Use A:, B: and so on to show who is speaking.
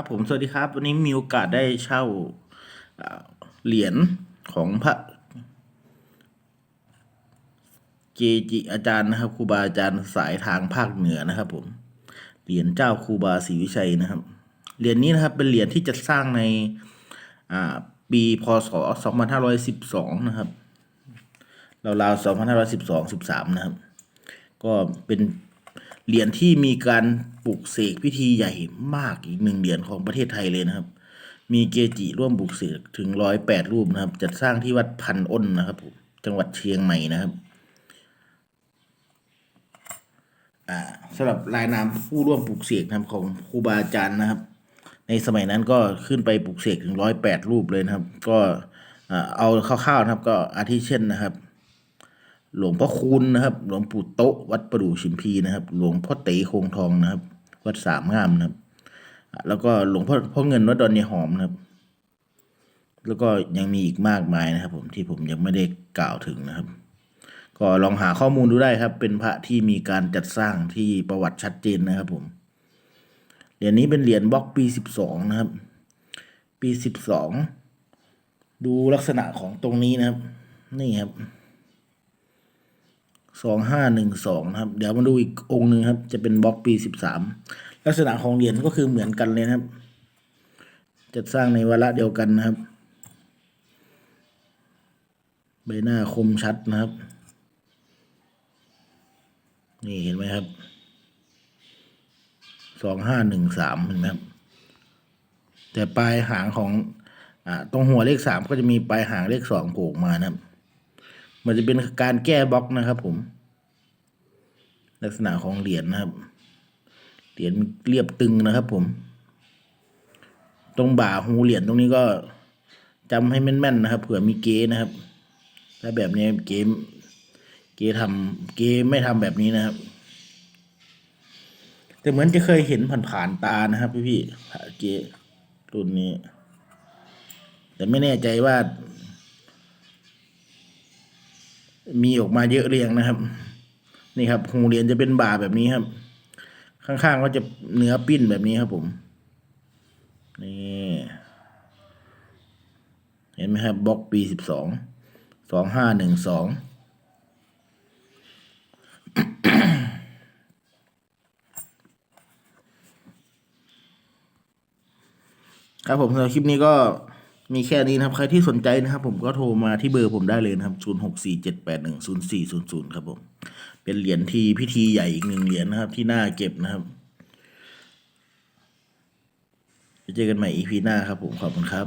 A: ครับผมสวัสดีครับ วันนี้มีโอกาสได้เช่าเหรียญของพระเกจิอาจารย์นะครับครูบาอาจารย์สายทางภาคเหนือนะครับผมเหรียญเจ้าครูบาศรีวิชัยนะครับเหรียญนี้นะครับเป็นเหรียญที่จะสร้างในปีพศ 2512 นะครับราวๆ2512 13 นะครับ ก็เป็น เหรียญที่มีการปลุกเสกพิธีใหญ่มากอีกหนึ่งเหรียญของประเทศไทยเลยนะครับ มีเกจิร่วมปลุกเสกถึงร้อยแปดรูปนะครับ จัดสร้างที่วัดพันอ้นนะครับผมจังหวัดเชียงใหม่นะครับสำหรับรายนามผู้ร่วมปลุกเสกนะครับของครูบาอาจารย์นะครับ ในสมัยนั้นก็ขึ้นไปปลุกเสกถึงร้อยแปดรูปเลยนะครับ ก็เอาคร่าวๆนะครับ ก็อาทิเช่นนะครับ หลวงพ่อคูณนะครับ หลวงปู่โตะวัดประดู่ชิมพีนะครับ หลวงพ่อเต๋คงทองนะครับ วัดสามงามนะครับ แล้วก็หลวงพ่อพ่อเงินวัดดอนยายหอมนะครับ แล้วก็ยังมีอีกมากมายนะครับ ผมที่ผมยังไม่ได้กล่าวถึงนะครับ ก็ลองหาข้อมูลดูได้ครับ เป็นพระที่มีการจัดสร้างที่ประวัติชัดเจนนะครับผมเหรียญนี้เป็นเหรียญบล็อกปีสิบสองนะครับ ปีสิบสองดูลักษณะของตรงนี้นะครับ นี่ครับ สองห้าหนึ่งสองนะครับ เดี๋ยวมาดูอีกองค์หนึ่งครับ จะเป็นบล็อกปีสิบสามลักษณะของเหรียญก็คือเหมือนกันเลยครับจัดสร้างในวาระเดียวกันนะครับ ใบหน้าคมชัดนะครับ นี่เห็นไหมครับสองห้าหนึ่งสามเห็นไหมครับ แต่ปลายหางของอ่าตรงหัวเลขสามก็จะมีปลายหางเลขสองโผล่มานะครับ มันจะเป็นการแก้บล็อกนะครับผม ลักษณะของเหรียญนะครับ เหรียญเรียบตึงนะครับผม ตรงบ่าหูเหรียญตรงนี้ก็จำให้แม่นๆนะครับ เผื่อมีเกนะครับ ถ้าแบบนี้เกมเกทำเกไม่ทำแบบนี้นะครับ แต่เหมือนจะเคยเห็นผ่านๆตานะครับ พี่พี่ๆเกรุ่นนี้ แต่ไม่แน่ใจว่า มีออกมาเยอะเรียงนะครับ นี่ครับหูเหรียญจะเป็นบ่าแบบนี้ครับ ข้างๆก็จะเนื้อปิ้นแบบนี้ครับผม นี่เห็นไหมครับบล็อกปีสิบสองสองห้าหนึ่งสองครับผมสำหรับคลิปนี้ก็ มีแค่นี้นะครับ ใครที่สนใจนะครับ ผมก็โทรมาที่เบอร์ผมได้เลยนะครับ 0 6 4 7 8 1 0 4 0 0 ครับผม เป็นเหรียญทีพิธีใหญ่อีกหนึ่งเหรียญนะครับ ที่น่าเก็บนะครับไปเจอกันใหม่ EP หน้าครับผม ขอบคุณครับ